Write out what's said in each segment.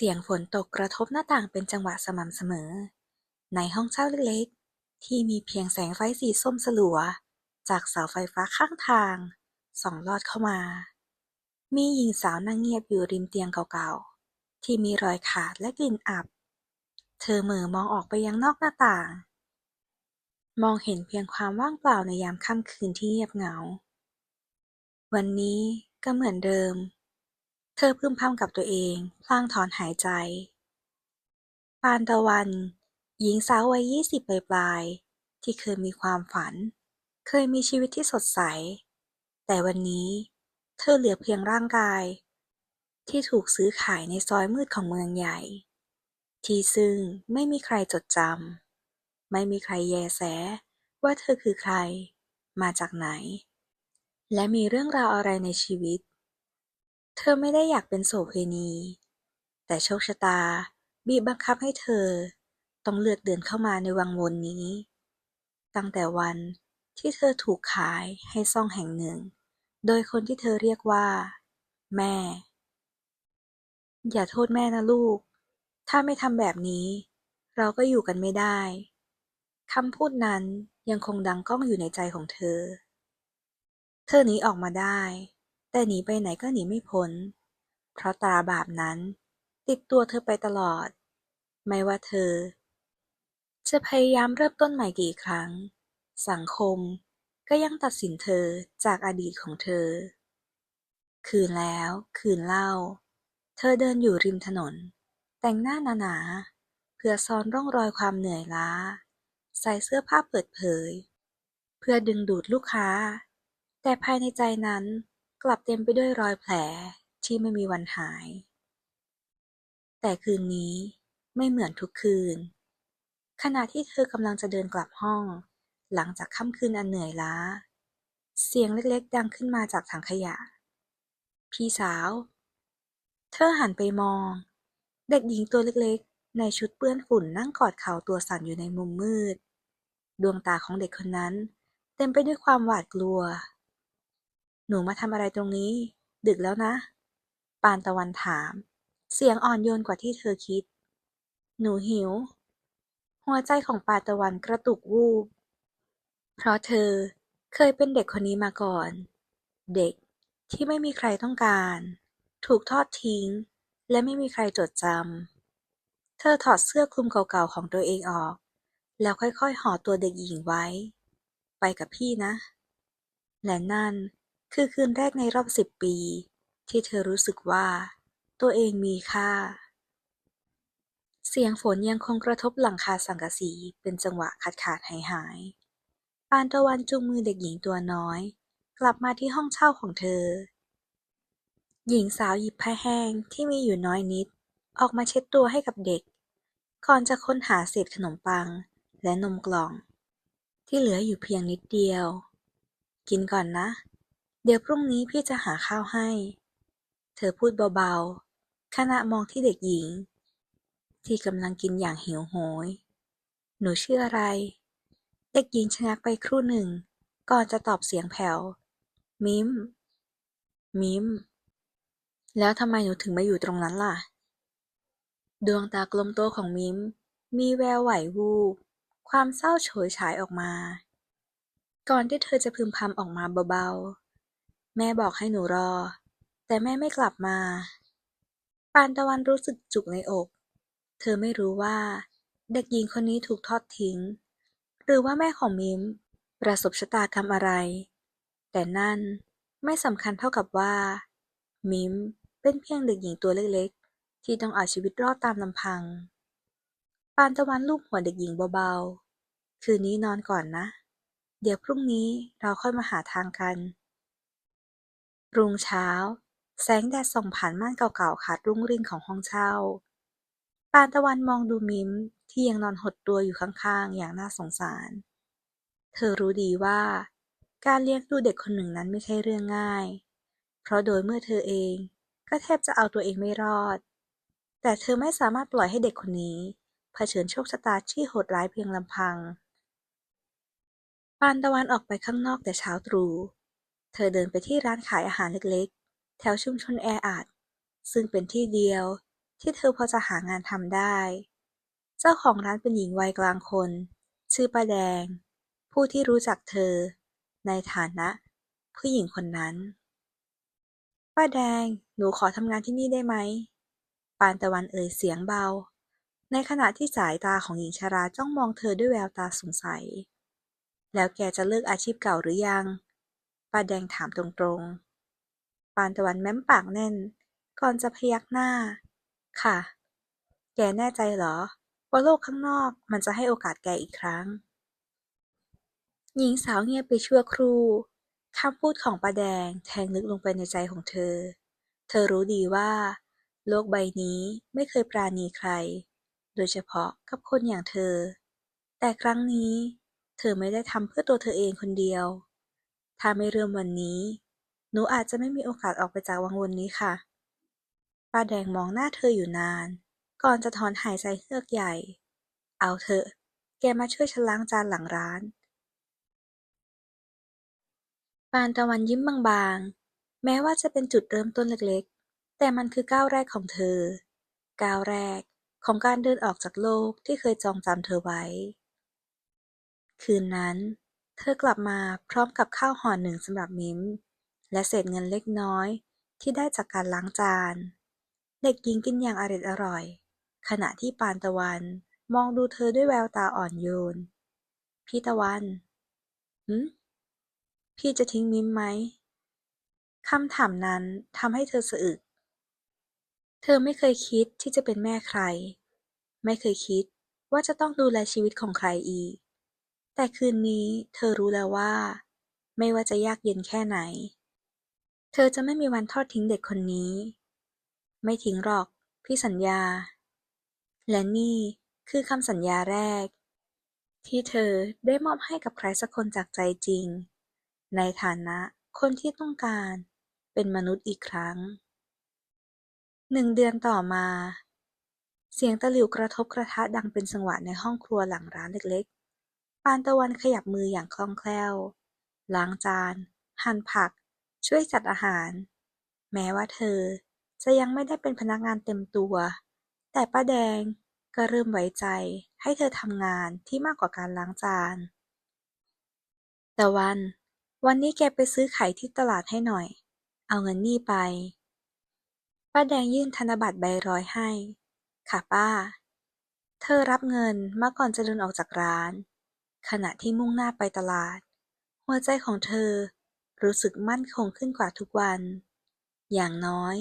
เสียงฝนตกกระทบหน้าต่างเป็นจังหวะสม่ำเสมอ ในห้องเช่าเล็กๆ ที่มีเพียงแสงไฟสีส้มสลัว จากเสาไฟฟ้าข้างทางส่องลอดเข้ามา มีหญิงสาวนั่งเงียบอยู่ริมเตียงเก่าๆ ที่มีรอยขาดและกลิ่นอับ เธอเหม่อมองออกไปยังนอกหน้าต่าง มองเห็นเพียงความว่างเปล่าในยามค่ำคืนที่เงียบเหงา วันนี้ก็เหมือนเดิม เธอพึมพำกับตัวเอง พลางถอนหายใจ ปานตะวัน หญิงสาววัยยี่สิบปลายๆ ที่เคยมีความฝัน เคยมีชีวิตที่สดใส แต่วันนี้เธอเหลือเพียงร่างกาย ที่ถูกซื้อขายในซอยมืดของเมืองใหญ่ ที่ซึ่งไม่มีใครจดจำ ไม่มีใครแยแสว่าเธอคือใคร มาจากไหน และมีเรื่องราวอะไรในชีวิต เธอไม่ได้อยากเป็นโสเภณี แต่โชคชะตาบีบบังคับให้เธอต้องเลือกเดินเข้ามาในวังวนนี้ ตั้งแต่วันที่เธอถูกขายให้ซ่องแห่งหนึ่ง โดยคนที่เธอเรียกว่า แม่ อย่าโทษแม่นะลูก ถ้าไม่ทำแบบนี้ เราก็อยู่กันไม่ได้คำพูดนั้นยังคงดังก้องอยู่ในใจของเธอ เธอหนีออกมาได้ แต่หนีไปไหนก็หนีไม่พ้น เพราะตราบาปนั้น ติดตัวเธอไปตลอด ไม่ว่าเธอ จะพยายามเริ่มต้นใหม่กี่ครั้ง สังคมก็ยังตัดสินเธอจากอดีตของเธอ คืนแล้วคืนเล่า เธอเดินอยู่ริมถนน แต่งหน้าหนาๆเพื่อซ่อนร่องรอยความเหนื่อยล้า ใส่เสื้อผ้าเปิดเผย เพื่อดึงดูดลูกค้า แต่ภายในใจนั้น กลับเต็มไปด้วยรอยแผลที่ไม่มีวันหาย แต่คืนนี้ไม่เหมือนทุกคืน ขณะที่เธอกำลังจะเดินกลับห้อง หลังจากค่ำคืนอันเหนื่อยล้า เสียงเล็กๆ ดังขึ้นมาจากถังขยะ พี่สาว เธอหันไปมอง เด็กหญิงตัวเล็กๆ ในชุดเปื้อนฝุ่นนั่งกอดเข่าตัวสั่นอยู่ในมุมมืด ดวงตาของเด็กคนนั้น เต็มไปด้วยความหวาดกลัว หนูมาทำอะไรตรงนี้ ดึกแล้วนะ ปานตะวันถาม เสียงอ่อนโยนกว่าที่เธอคิด หนูหิว หัวใจของปานตะวันกระตุกวูบ เพราะเธอเคยเป็นเด็กคนนี้มาก่อน เด็กที่ไม่มีใครต้องการ ถูกทอดทิ้ง และไม่มีใครจดจำ เธอถอดเสื้อคลุมเก่าๆของตัวเองออก แล้วค่อยๆห่อตัวเด็กหญิงไว้ ไปกับพี่นะ และนั่น คือคืนแรกในรอบสิบปี ที่เธอรู้สึกว่า ตัวเองมีค่า เสียงฝนยังคงกระทบหลังคาสังกะสีเป็นจังหวะขาดขาดหายหายๆปานตะวันจูงมือเด็กหญิงตัวน้อย กลับมาที่ห้องเช่าของเธอ หญิงสาวหยิบผ้าแห้งที่มีอยู่น้อยนิด ออกมาเช็ดตัวให้กับเด็ก ก่อนจะค้นหาเศษขนมปัง และนมกล่อง ที่เหลืออยู่เพียงนิดเดียว กินก่อนนะ เดี๋ยวพรุ่งนี้พี่จะหาข้าวให้ เธอพูดเบาๆ ขณะมองที่เด็กหญิง ที่กำลังกินอย่างหิวโหย หนูชื่ออะไร เด็กหญิงชะงักไปครู่หนึ่ง ก่อนจะตอบเสียงแผ่ว มิม มิม แล้วทำไมหนูถึงมาอยู่ตรงนั้นล่ะ ดวงตากลมโตของมิม มีแววไหววูบ ความเศร้าโฉยฉายออกมา ก่อนที่เธอจะพึมพำออกมาเบาๆ แม่บอกให้หนูรอ แต่แม่ไม่กลับมา ปานตะวันรู้สึกจุกในอก เธอไม่รู้ว่า เด็กหญิงคนนี้ถูกทอดทิ้ง หรือว่าแม่ของมิม ประสบชะตากรรมอะไร แต่นั่นไม่สำคัญเท่ากับว่า มิมเป็นเพียงเด็กหญิงตัวเล็กๆ ที่ต้องเอาชีวิตรอดตามลำพัง ปานตะวันลูบหัวเด็กหญิงเบาๆ คืนนี้นอนก่อนนะ เดี๋ยวพรุ่งนี้เราค่อยมาหาทางกัน รุ่งเช้า แสงแดดส่องผ่านม่านเก่าๆขาดรุ่งริ่งของห้องเช่า ปานตะวันมองดูมิมที่ยังนอนหดตัวอยู่ข้าง ๆ อย่างน่าสงสาร เธอรู้ดีว่า การเลี้ยงดูเด็กคนหนึ่งนั้นไม่ใช่เรื่องง่าย เพราะโดยเมื่อเธอเองก็แทบจะเอาตัวเองไม่รอด แต่เธอไม่สามารถปล่อยให้เด็กคนนี้เผชิญโชคชะตาที่โหดร้ายเพียงลำพัง ปานตะวันออกไปข้างนอกแต่เช้าตรู่ เธอเดินไปที่ร้านขายอาหารเล็ก ๆ แถวชุมชนแออัด ซึ่งเป็นที่เดียวที่เธอพอจะหางานทำได้ เจ้าของร้านเป็นหญิงวัยกลางคน ชื่อป้าแดง ผู้ที่รู้จักเธอ ในฐานะ ผู้หญิงคนนั้น ป้าแดง หนูขอทำงานที่นี่ได้ไหม ปานตะวันเอ่ยเสียงเบา ในขณะที่สายตาของหญิงชราจ้องมองเธอด้วยแววตาสงสัย แล้วแกจะเลิกอาชีพเก่าหรือยัง ป้าแดงถามตรงๆ ปานตะวันแม้มปากแน่น ก่อนจะพยักหน้า ค่ะ แกแน่ใจเหรอ ว่าโลกข้างนอกมันจะให้โอกาสแกอีกครั้ง หญิงสาวเงียบไปชั่วครู่คำพูดของป้าแดงแทงลึกลงไปในใจของเธอ เธอรู้ดีว่า โลกใบนี้ไม่เคยปราณีใคร โดยเฉพาะกับคนอย่างเธอ แต่ครั้งนี้ เธอไม่ได้ทำเพื่อตัวเธอเองคนเดียว ถ้าไม่เริ่มวันนี้ หนูอาจจะไม่มีโอกาสออกไปจากวังวนนี้ค่ะ ป้าแดงมองหน้าเธออยู่นาน ก่อนจะถอนหายใจเฮือกใหญ่ เอาเถอะ แกมาช่วยฉันล้างจานหลังร้าน ปานตะวันยิ้มบางๆ แม้ว่าจะเป็นจุดเริ่มต้นเล็กๆ แต่มันคือก้าวแรกของเธอ ก้าวแรกของการเดินออกจากโลกที่เคยจองจำเธอไว้ คืนนั้น เธอกลับมาพร้อมกับข้าวห่อหนึ่งสำหรับมิ้ม และเศษเงินเล็กน้อยที่ได้จากการล้างจาน เด็กหญิงกินอย่างอร็ดอร่อย ขณะที่ปานตะวันมองดูเธอด้วยแววตาอ่อนโยน พี่ตะวันหืมพี่จะทิ้งมิ้มไหมคำถามนั้นทำให้เธอสะอึก เธอไม่เคยคิดที่จะเป็นแม่ใคร ไม่เคยคิดว่าจะต้องดูแลชีวิตของใครอีก แต่คืนนี้เธอรู้แล้วว่า ไม่ว่าจะยากเย็นแค่ไหน เธอจะไม่มีวันทอดทิ้งเด็กคนนี้ ไม่ทิ้งหรอก พี่สัญญา และนี่คือคำสัญญาแรก ที่เธอได้มอบให้กับใครสักคนจากใจจริง ในฐานะคนที่ต้องการเป็นมนุษย์อีกครั้งหนึ่งเดือนต่อมา เสียงตะหลิวกระทบกระทะดังเป็นจังหวะในห้องครัวหลังร้านเล็ก ปานตะวันขยับมืออย่างคล่องแคล่ว ล้างจาน หั่นผัก ช่วยจัดอาหาร แม้ว่าเธอจะยังไม่ได้เป็นพนักงานเต็มตัว แต่ป้าแดงก็เริ่มไว้ใจให้เธอทำงานที่มากกว่าการล้างจาน ตะวัน วันนี้แกไปซื้อไข่ที่ตลาดให้หน่อย เอาเงินนี่ไป ป้าแดงยื่นธนบัตรใบร้อยให้ ค่ะป้า เธอรับเงินมาก่อนจะเดินออกจากร้าน ขณะที่มุ่งหน้าไปตลาด หัวใจของเธอรู้สึกมั่นคงขึ้นกว่าทุกวัน อย่างน้อย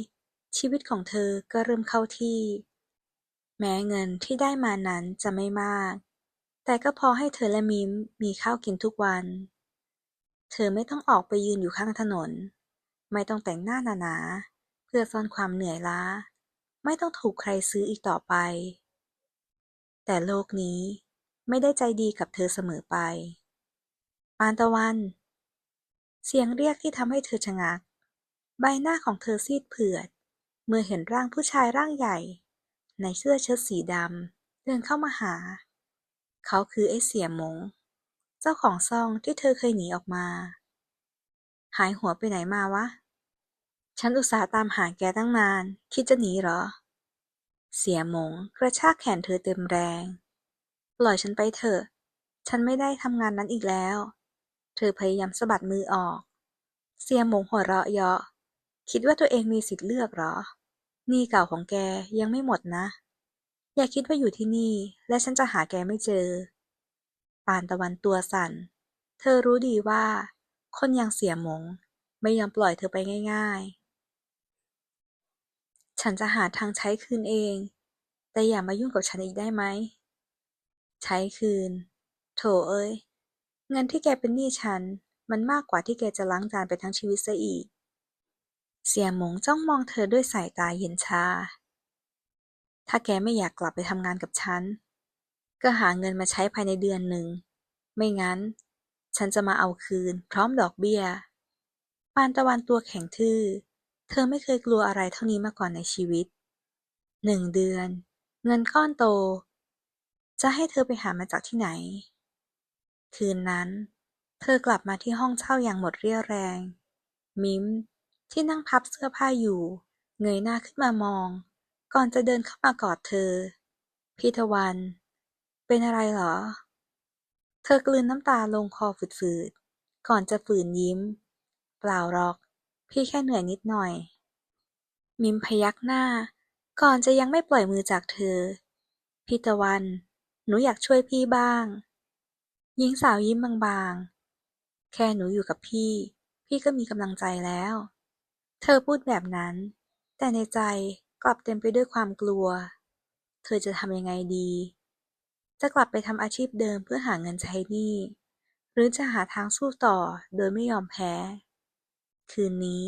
ชีวิตของเธอก็เริ่มเข้าที่ แม้เงินที่ได้มานั้นจะไม่มาก แต่ก็พอให้เธอและมิมมีข้าวกินทุกวัน เธอไม่ต้องออกไปยืนอยู่ข้างถนน ไม่ต้องแต่งหน้าหนาๆเพื่อซ่อนความเหนื่อยล้า ไม่ต้องถูกใครซื้ออีกต่อไป แต่โลกนี้ ไม่ได้ใจดีกับเธอเสมอไป ปานตะวัน เสียงเรียกที่ทำให้เธอชะงัก ใบหน้าของเธอซีดเผือด เมื่อเห็นร่างผู้ชายร่างใหญ่ ในเสื้อเชิ้ตสีดำเดินเข้ามาหา เขาคือไอ้เสี่ยหมง เจ้าของซ่องที่เธอเคยหนีออกมา หายหัวไปไหนมาวะ ฉันอุตส่าห์ตามหาแกตั้งนาน คิดจะหนีเหรอ เสี่ยหมงกระชากแขนเธอเต็มแรง ปล่อยฉันไปเถอะ ฉันไม่ได้ทำงานนั้นอีกแล้ว เธอพยายามสะบัดมือออกเสียหมงหัวเราะเยาะ คิดว่าตัวเองมีสิทธิ์เลือกหรอ นี้เก่าของแกยังไม่หมดนะ อย่าคิดว่าอยู่ที่นี่ และฉันจะหาแกไม่เจอ ปานตะวันตัวสั่น เธอรู้ดีว่า คนอย่างเสียหมง ไม่ยอมปล่อยเธอไปง่าย ๆ ฉันจะหาทางใช้คืนเอง แต่อย่ามายุ่งกับฉันอีกได้ไหม ใช้คืน โถเอ้ย เงินที่แกเป็นหนี้ฉัน มันมากกว่าที่แกจะล้างจานไปทั้งชีวิตซะอีก เสี่ยหมงจ้องมองเธอด้วยสายตาเย็นชา ถ้าแกไม่อยากกลับไปทำงานกับฉัน ก็หาเงินมาใช้ภายในเดือนหนึ่ง ไม่งั้น ฉันจะมาเอาคืน พร้อมดอกเบี้ย ปานตะวันตัวแข็งทื่อ เธอไม่เคยกลัวอะไรเท่านี้มาก่อนในชีวิตหนึ่งเดือน เงินก้อนโต จะให้เธอไปหามาจากที่ไหน คืนนั้น เธอกลับมาที่ห้องเช่าอย่างหมดเรี่ยวแรง มิมที่นั่งพับเสื้อผ้าอยู่ เงยหน้าขึ้นมามอง ก่อนจะเดินเข้ามากอดเธอ พีทวัน เป็นอะไรเหรอ เธอกลืนน้ำตาลงคอฝืดๆ ก่อนจะฝืนยิ้ม เปล่าหรอก พี่แค่เหนื่อยนิดหน่อย มิมพยักหน้า ก่อนจะยังไม่ปล่อยมือจากเธอพีตะวัน หนูอยากช่วยพี่บ้าง หญิงสาวยิ้มบางๆ แค่หนูอยู่กับพี่ พี่ก็มีกำลังใจแล้ว เธอพูดแบบนั้น แต่ในใจกลับเต็มไปด้วยความกลัว เธอจะทำยังไงดี จะกลับไปทำอาชีพเดิมเพื่อหาเงินใช้หนี้ หรือจะหาทางสู้ต่อโดยไม่ยอมแพ้ คืนนี้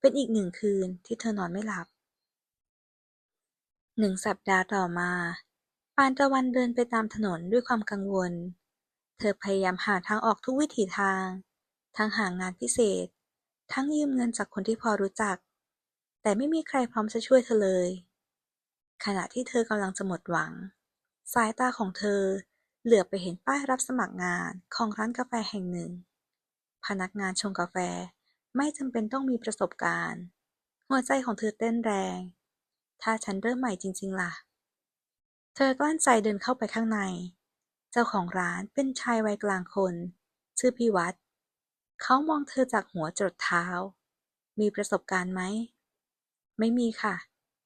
เป็นอีกหนึ่งคืนที่เธอนอนไม่หลับหนึ่งสัปดาห์ต่อมา ปานตะวันเดินไปตามถนนด้วยความกังวล เธอพยายามหาทางออกทุกวิถีทาง ทั้งหางานพิเศษ ทั้งยืมเงินจากคนที่พอรู้จัก แต่ไม่มีใครพร้อมจะช่วยเธอเลย ขณะที่เธอกำลังจะหมดหวัง สายตาของเธอเหลือบไปเห็นป้ายรับสมัครงานของร้านกาแฟแห่งหนึ่ง พนักงานชงกาแฟไม่จำเป็นต้องมีประสบการณ์ หัวใจของเธอเต้นแรง ถ้าฉันเริ่มใหม่จริง ๆ ล่ะ เธอกลั้นใจเดินเข้าไปข้างใน เจ้าของร้านเป็นชายวัยกลางคน ชื่อพี่วัด เขามองเธอจากหัวจรดเท้า มีประสบการณ์ไหม ไม่มีค่ะ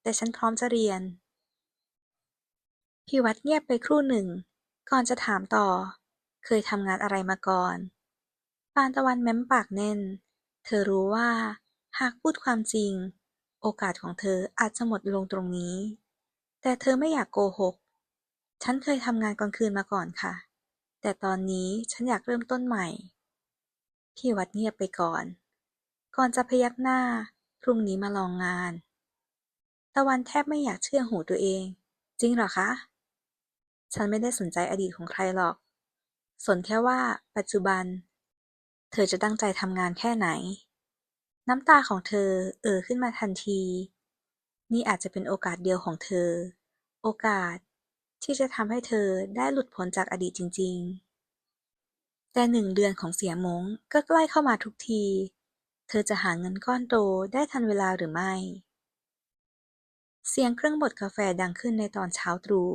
แต่ฉันพร้อมจะเรียน พี่วัดเงียบไปครู่หนึ่ง ก่อนจะถามต่อ เคยทำงานอะไรมาก่อน ปานตะวันเม้มปากแน่น เธอรู้ว่า หากพูดความจริง โอกาสของเธออาจจะหมดลงตรงนี้ แต่เธอไม่อยากโกหก ฉันเคยทำงานกลางคืนมาก่อนค่ะ แต่ตอนนี้ฉันอยากเริ่มต้นใหม่ พี่วัดเงียบไปก่อน ก่อนจะพยักหน้า พรุ่งนี้มาลองงาน ตะวันแทบไม่อยากเชื่อหูตัวเอง จริงเหรอคะ ฉันไม่ได้สนใจอดีตของใครหรอก สนแค่ว่าปัจจุบัน เธอจะตั้งใจทำงานแค่ไหน น้ำตาของเธอเอ่อขึ้นมาทันที นี่อาจจะเป็นโอกาสเดียวของเธอ โอกาสที่จะทำให้เธอได้หลุดพ้นจากอดีตจริง ๆ แต่หนึ่งเดือนของเสียมงก็ใกล้เข้ามาทุกที เธอจะหาเงินก้อนโตได้ทันเวลาหรือไม่ เสียงเครื่องบดกาแฟดังขึ้นในตอนเช้าตรู่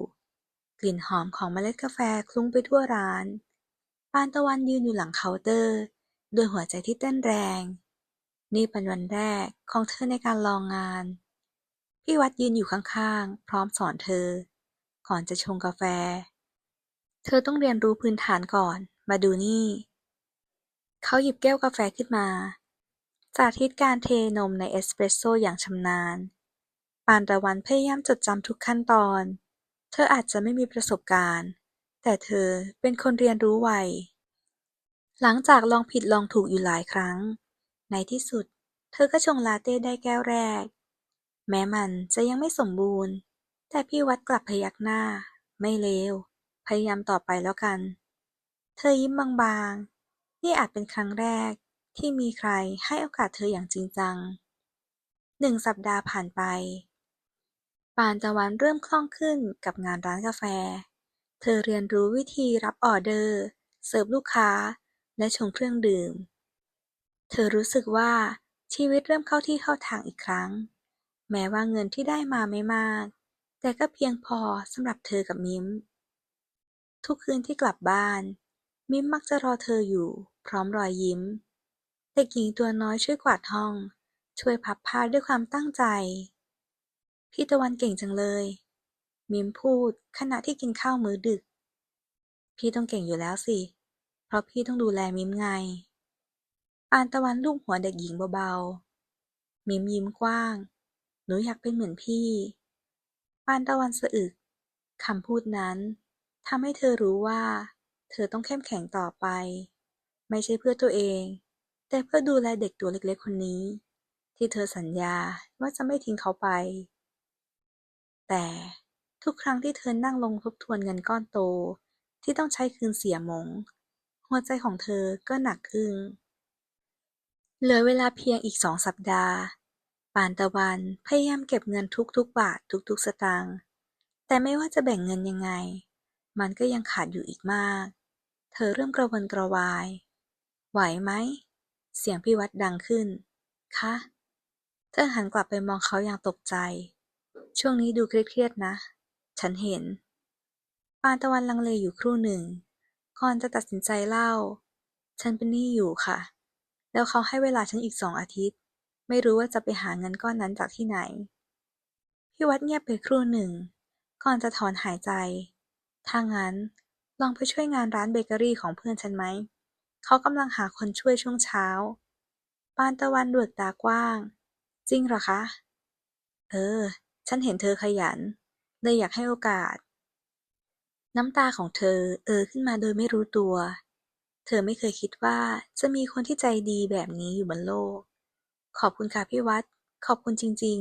กลิ่นหอมของเมล็ดกาแฟคลุ้งไปทั่วร้าน ปานตะวันยืนอยู่หลังเคาน์เตอร์ ด้วยหัวใจที่เต้นแรง นี่เป็นวันแรกของเธอในการลองงาน พี่วัดยืนอยู่ข้างๆ พร้อมสอนเธอ ก่อนจะชงกาแฟ เธอต้องเรียนรู้พื้นฐานก่อน มาดูนี่ เขาหยิบแก้วกาแฟขึ้นมา สาธิตการเทนมในเอสเปรสโซ่อย่างชำนาญ ปานตะวันพยายามจดจำทุกขั้นตอน เธออาจจะไม่มีประสบการณ์ แต่เธอเป็นคนเรียนรู้ไว หลังจากลองผิดลองถูกอยู่หลายครั้ง ในที่สุด เธอก็ชงลาเต้ได้แก้วแรก แม้มันจะยังไม่สมบูรณ์ แต่พี่วัดกลับพยักหน้า ไม่เลว พยายามต่อไปแล้วกัน เธอยิ้มบางๆ นี่อาจเป็นครั้งแรกที่มีใครให้โอกาสเธออย่างจริงจัง หนึ่งสัปดาห์ผ่านไป ปานตะวันเริ่มคล่องขึ้นกับงานร้านกาแฟ เธอเรียนรู้วิธีรับออเดอร์ เสิร์ฟลูกค้า และชงเครื่องดื่ม เธอรู้สึกว่าชีวิตเริ่มเข้าที่เข้าทางอีกครั้ง แม้ว่าเงินที่ได้มาไม่มาก แต่ก็เพียงพอสำหรับเธอกับมิมทุกคืนที่กลับบ้าน มิมมักจะรอเธออยู่ พร้อมรอยยิ้ม เด็กหญิงตัวน้อยช่วยกวาดห้อง ช่วยพับผ้าด้วยความตั้งใจ พี่ตะวันเก่งจังเลย มิมพูดขณะที่กินข้าวมื้อดึก พี่ต้องเก่งอยู่แล้วสิ เพราะพี่ต้องดูแลมิมไงปานตะวันลูบหัวเด็กหญิงเบาๆ มิมยิ้มกว้าง หนูอยากเป็นเหมือนพี่ ปานตะวันสะอึก คำพูดนั้นทำให้เธอรู้ว่า เธอต้องเข้มแข็งต่อไป ไม่ใช่เพื่อตัวเอง แต่เพื่อดูแลเด็กตัวเล็กๆคนนี้ ที่เธอสัญญาว่าจะไม่ทิ้งเขาไป แต่ทุกครั้งที่เธอนั่งลงทบทวนเงินก้อนโต ที่ต้องใช้คืนเสียมง หัวใจของเธอก็หนักอึ้งเหลือเวลาเพียงอีกสองสัปดาห์ ปานตะวัน พยายามเก็บเงินทุกๆบาททุกๆสตางค์ แต่ไม่ว่าจะแบ่งเงินยังไง มันก็ยังขาดอยู่อีกมาก เธอเริ่มกระวนกระวาย ไหวไหม เสียงพี่วัดดังขึ้น คะ เธอหันกลับไปมองเขาอย่างตกใจ ช่วงนี้ดูเครียดๆนะ ฉันเห็น ปานตะวันลังเลอยู่ครู่หนึ่ง ก่อนจะตัดสินใจเล่า ฉันเป็นหนี้อยู่ค่ะ แล้วเขาให้เวลาฉันอีกสองอาทิตย์ ไม่รู้ว่าจะไปหาเงินก้อนนั้นจากที่ไหน พี่วัดเงียบไปครู่หนึ่ง ก่อนจะถอนหายใจ ถ้างั้นลองไปช่วยงานร้านเบเกอรี่ของเพื่อนฉันไหม เขากำลังหาคนช่วยช่วงเช้า ปานตะวันดวกตากว้าง จริงเหรอคะ เออ ฉันเห็นเธอขยัน เลยอยากให้โอกาส น้ำตาของเธอเออขึ้นมาโดยไม่รู้ตัว เธอไม่เคยคิดว่าจะมีคนที่ใจดีแบบนี้อยู่บนโลก ขอบคุณค่ะพี่วัด ขอบคุณจริง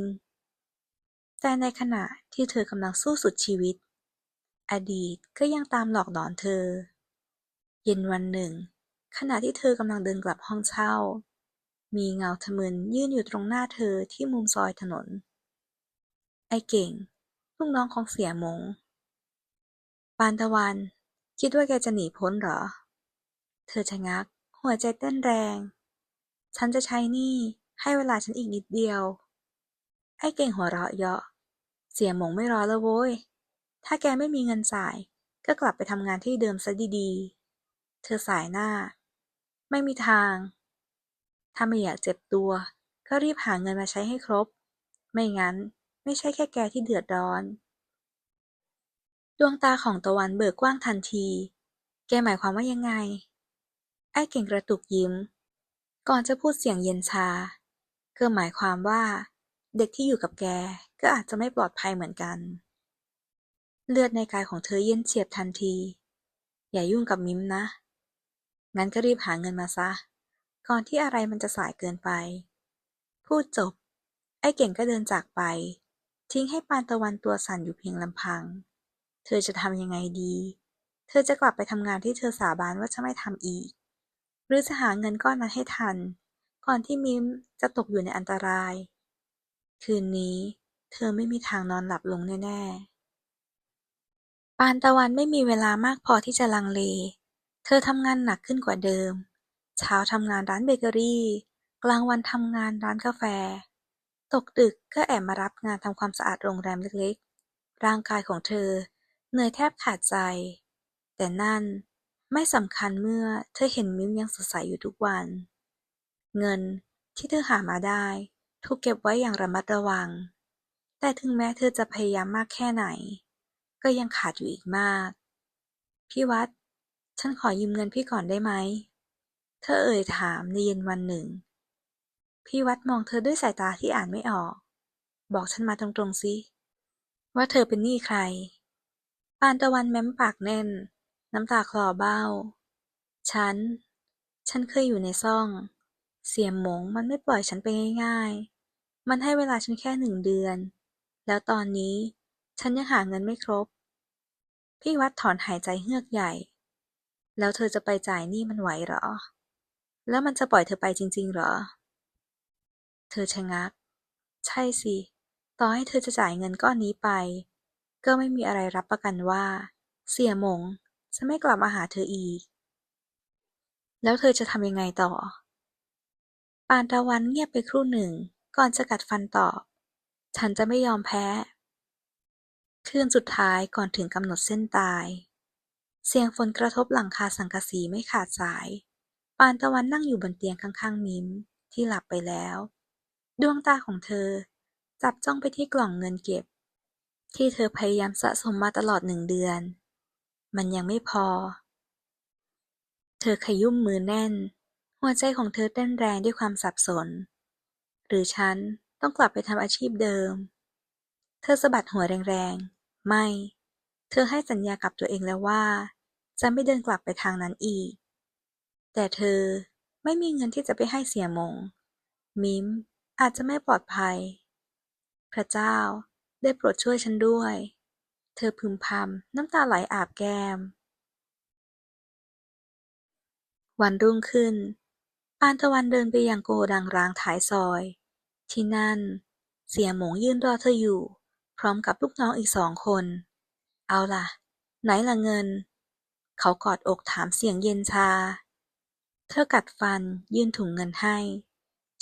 ๆ แต่ในขณะที่เธอกำลังสู้สุดชีวิต อดีตก็ยังตามหลอกหลอนเธอ เย็นวันหนึ่ง ขณะที่เธอกำลังเดินกลับห้องเช่า มีเงาทะมึนยืนอยู่ตรงหน้าเธอที่มุมซอยถนน ไอเก่ง ลูกน้องของเสียมง ปานตะวัน คิดว่าแกจะหนีพ้นเหรอ เธอชะงัก หัวใจเต้นแรง ฉันจะใช้นี้ ให้เวลาฉันอีกนิดเดียว ไอ้เก่งหัวเราะเยาะ เสียหมงไม่รอแล้วโว้ย ถ้าแกไม่มีเงินจ่าย ก็กลับไปทำงานที่เดิมซะดีๆ เธอสายหน้า ไม่มีทาง ถ้าไม่อยากเจ็บตัว ก็รีบหาเงินมาใช้ให้ครบ ไม่งั้นไม่ใช่แค่แกที่เดือดร้อน ดวงตาของตะวันเบิกกว้างทันที แกหมายความว่ายังไง ไอ้เก่งกระตุกยิ้ม ก่อนจะพูดเสียงเย็นชา ก็หมายความว่า เด็กที่อยู่กับแกก็อาจจะไม่ปลอดภัยเหมือนกัน เลือดในกายของเธอเย็นเฉียบทันที อย่ายุ่งกับมิมนะ งั้นก็รีบหาเงินมาซะ ก่อนที่อะไรมันจะสายเกินไป พูดจบ ไอ้เก่งก็เดินจากไป ทิ้งให้ปานตะวันตัวสั่นอยู่เพียงลำพัง เธอจะทำยังไงดี เธอจะกลับไปทำงานที่เธอสาบานว่าจะไม่ทำอีก หรือจะหาเงินก้อนนั้นให้ทัน ก่อนที่มิมจะตกอยู่ในอันตราย คืนนี้เธอไม่มีทางนอนหลับลงแน่ ๆ ปานตะวันไม่มีเวลามากพอที่จะลังเล เธอทำงานหนักขึ้นกว่าเดิม เช้าทำงานร้านเบเกอรี่ กลางวันทำงานร้านกาแฟ ตกดึกก็แอบมารับงานทำความสะอาดโรงแรมเล็กๆ ร่างกายของเธอเหนื่อยแทบขาดใจ แต่นั่นไม่สำคัญเมื่อเธอเห็นมิ้มยังสดใสอยู่ทุกวัน เงินที่เธอหามาได้ถูกเก็บไว้อย่างระมัดระวัง แต่ถึงแม้เธอจะพยายามมากแค่ไหน ก็ยังขาดอยู่อีกมาก พี่วัด ฉันขอยืมเงินพี่ก่อนได้ไหม เธอเอ่ยถามในเย็นวันหนึ่ง พี่วัดมองเธอด้วยสายตาที่อ่านไม่ออก บอกฉันมาตรงๆสิว่าเธอเป็นหนี้ใคร ปานตะวันแม้มปากแน่น น้ำตาคลอเบ้า ฉัน ฉันเคยอยู่ในซ่อง เสี่ยหมงมันไม่ปล่อยฉันไปง่าย ๆ มันให้เวลาฉันแค่หนึ่งเดือน แล้วตอนนี้ฉันยังหาเงินไม่ครบ พี่วัดถอนหายใจเฮือกใหญ่ แล้วเธอจะไปจ่ายหนี้มันไหวเหรอ แล้วมันจะปล่อยเธอไปจริง ๆ เหรอ เธอชะงัก ใช่สิ ต่อให้เธอจะจ่ายเงินก้อนนี้ไป ก็ไม่มีอะไรรับประกันว่า เสี่ยหมงจะไม่กลับมาหาเธออีก แล้วเธอจะทำยังไงต่อ ปานตะวันเงียบไปครู่หนึ่ง ก่อนจะกัดฟันตอบ ฉันจะไม่ยอมแพ้ คืนสุดท้ายก่อนถึงกำหนดเส้นตาย เสียงฝนกระทบหลังคาสังกะสีไม่ขาดสาย ปานตะวันนั่งอยู่บนเตียงข้างๆ มิมที่หลับไปแล้ว ดวงตาของเธอ จับจ้องไปที่กล่องเงินเก็บ ที่เธอพยายามสะสมมาตลอดหนึ่งเดือน มันยังไม่พอ เธอขยุ่มมือแน่น หัวใจของเธอเต้นแรงด้วยความสับสน หรือฉันต้องกลับไปทำอาชีพเดิม เธอสะบัดหัวแรงๆ ไม่ เธอให้สัญญากับตัวเองแล้วว่า จะไม่เดินกลับไปทางนั้นอีก แต่เธอไม่มีเงินที่จะไปให้เสียมง มิมอาจจะไม่ปลอดภัย พระเจ้าได้โปรดช่วยฉันด้วย เธอพึมพำน้ำตาไหลอาบแก้ม วันรุ่งขึ้น ปานตะวันเดินไปยังโกดังร้างท้ายซอย ที่นั่น เสียหมงยืนรอเธออยู่ พร้อมกับลูกน้องอีกสองคน เอาล่ะ ไหนล่ะเงิน เขากอดอกถามเสียงเย็นชา เธอกัดฟันยื่นถุงเงินให้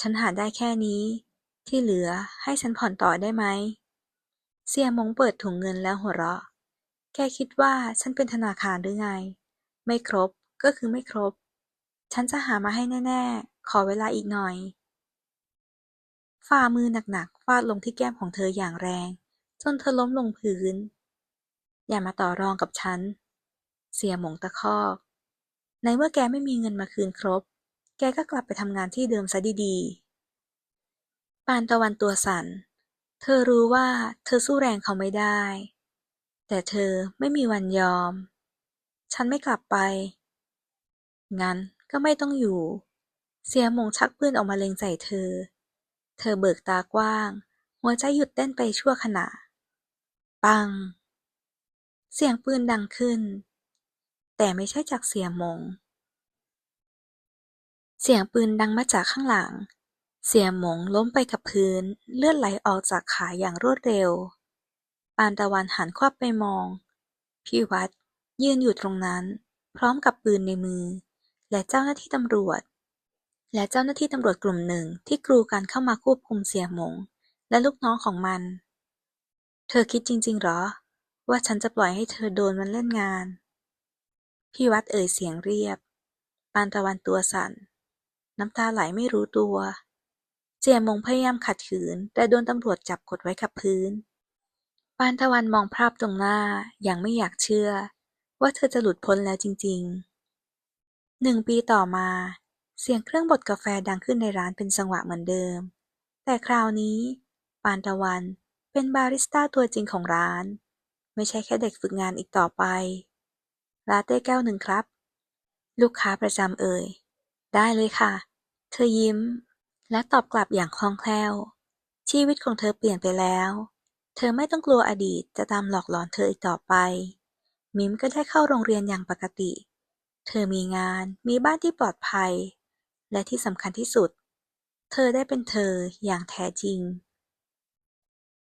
ฉันหาได้แค่นี้ ที่เหลือให้ฉันผ่อนต่อได้ไหม เสี่ยหมงเปิดถุงเงินแล้วหัวเราะ แกคิดว่าฉันเป็นธนาคารหรือไง ไม่ครบก็คือไม่ครบ ฉันจะหามาให้แน่ ๆ ขอเวลาอีกหน่อย ฝ่ามือหนัก ๆ ฟาดลงที่แก้มของเธออย่างแรง จนเธอล้มลงพื้น อย่ามาต่อรองกับฉัน เสียหมงตะคอก ในเมื่อแกไม่มีเงินมาคืนครบ แกก็กลับไปทำงานที่เดิมซะดีๆ ปานตะวันตัวสั่น เธอรู้ว่าเธอสู้แรงเขาไม่ได้ แต่เธอไม่มีวันยอม ฉันไม่กลับไป งั้น ก็ไม่ต้องอยู่เสียหมงชักปืนออกมาเล็งใส่เธอ เธอเบิกตากว้าง หัวใจหยุดเต้นไปชั่วขณะ ปัง เสียงปืนดังขึ้น แต่ไม่ใช่จากเสียหมงเสียงปืนดังมาจากข้างหลัง เสียหมงล้มไปกับพื้น เลือดไหลออกจากขาอย่างรวดเร็ว ปานตะวันหันควับไปมอง พี่วัดยืนอยู่ตรงนั้น พร้อมกับปืนในมือ และเจ้าหน้าที่ตำรวจ และเจ้าหน้าที่ตำรวจกลุ่มหนึ่งที่กรูกันเข้ามาควบคุมเสียหมง และลูกน้องของมัน เธอคิดจริง ๆ หรอ ว่าฉันจะปล่อยให้เธอโดนมันเล่นงาน พี่วัดเอ่ยเสียงเรียบ ปานตะวันตัวสั่น น้ำตาไหลไม่รู้ตัวเจียหมงพยายามขัดขืน แต่โดนตำรวจจับกดไว้กับพื้น ปานตะวันมองภาพตรงหน้าอย่างไม่อยากเชื่อ ว่าเธอจะหลุดพ้นแล้วจริง ๆ หนึ่งปีต่อมา เสียงเครื่องบดกาแฟดังขึ้นในร้านเป็นจังหวะเหมือนเดิม แต่คราวนี้ ปานตะวันเป็นบาริสต้าตัวจริงของร้าน ไม่ใช่แค่เด็กฝึกงานอีกต่อไป ลาเต้แก้วหนึ่งครับ ลูกค้าประจำเอ่ย ได้เลยค่ะ เธอยิ้ม และตอบกลับอย่างคล่องแคล่ว ชีวิตของเธอเปลี่ยนไปแล้ว เธอไม่ต้องกลัวอดีตจะตามหลอกหลอนเธออีกต่อไป มิมก็ได้เข้าโรงเรียนอย่างปกติ เธอมีงาน มีบ้านที่ปลอดภัย และที่สำคัญที่สุด เธอได้เป็นเธออย่างแท้จริง